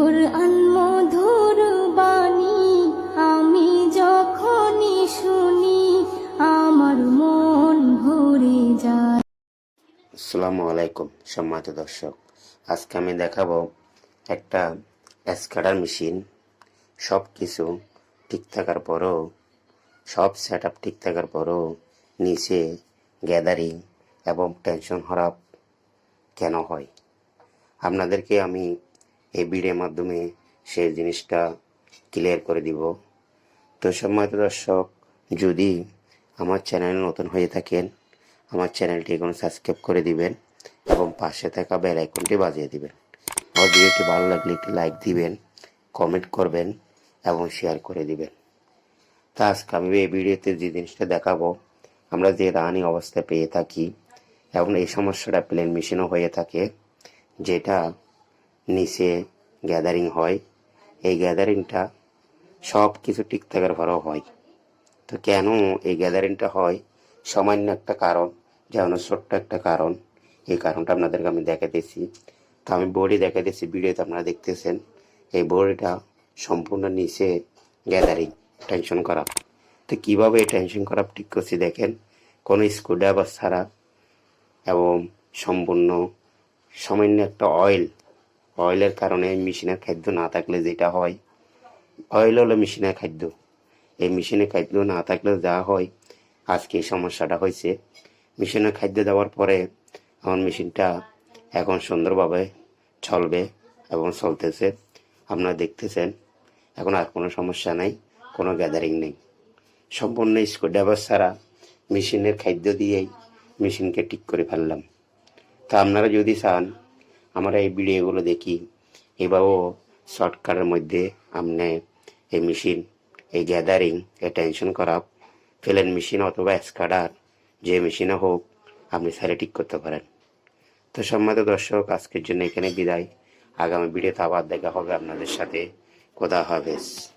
কোরআন মধুর বাণী আমি যখনই শুনি, আমার মন ভরে যায়। আসসালামু আলাইকুম, সম্মানিত দর্শক। আজকে আমি দেখাবো একটা স্ক্যাডার মেশিন সব কিছু ঠিক থাকার পরও, সব সেট আপ ঠিক থাকার পরও নিচে গ্যাদারিং এবং টেনশন হরাপ কেন হয়? আপনাদেরকে আমি এই ভিডিওর মাধ্যমে সেই জিনিসটা ক্লিয়ার করে দিব। তো সম্মানিত দর্শক, যদি আমার চ্যানেল নতুন হয়ে থাকেন, আমার চ্যানেলটি এখন সাবস্ক্রাইব করে দিবেন এবং পাশে থাকা বেল আইকনটি বাজিয়ে দিবেন। আমার ভিডিওটি ভালো লাগলে একটি লাইক দিবেন, কমেন্ট করবেন এবং শেয়ার করে দিবেন। তা আজকে আমি এই ভিডিওতে যে জিনিসটা দেখাবো, আমরা যে রানিং অবস্থায় পেয়ে থাকি এবং এই সমস্যাটা প্লেন মেশিনও হয়ে থাকে, যেটা নিচে গ্যাদারিং হয়। এই গ্যাদারিংটা সব কিছু ঠিক থাকার পরেও হয়। তো কেন এই গ্যাদারিংটা হয়? সামান্য একটা কারণ, যেমন ছোট্ট একটা কারণ। এই কারণটা আপনাদেরকে আমি দেখাতেছি। তো আমি বডি দেখাতেছি ভিডিওতে আপনারা দেখতেছেন। এই বডিটা সম্পূর্ণ নিচে গ্যাদারিং টেনশন করা। তো কীভাবে এই টেনশন করা ঠিক করছি দেখেন। কোনো স্ক্রুড্রাইভার ছাড়া এবং সম্পূর্ণ সামান্য একটা অয়েল অয়েলের কারণে মেশিনের খাদ্য না থাকলে যেটা হয়, অয়েল হলো মেশিনের খাদ্য। এই মেশিনের খাদ্য না থাকলে যা হয়, আজকে এই সমস্যাটা হয়েছে। মেশিনের খাদ্য দেওয়ার পরে আমার মেশিনটা এখন সুন্দরভাবে চলবে এবং চলতেছে। আপনারা দেখতেছেন, এখন আর কোনো সমস্যা নাই, কোনো গ্যাদারিং নেই। সম্পূর্ণ স্ক্রুড্রাইভার ছাড়া মেশিনের খাদ্য দিয়েই মেশিনকে ঠিক করে ফেললাম। তা আপনারা যদি চান আমরা এই ভিডিওগুলো দেখি। এভাবেও শর্টকাটের মধ্যে আপনি এই মেশিন, এই গ্যাদারিং, এই টেনশন করা, ফেলেন মেশিন অথবা স্কাডার যে মেশিনে হোক, আপনি সারে ঠিক করতে পারেন। তো সম্মানিত দর্শক, আজকের জন্য এখানে বিদায়। আগামী ভিডিওতে আবার দেখা হবে আপনাদের সাথে। খোদা হাফেজ।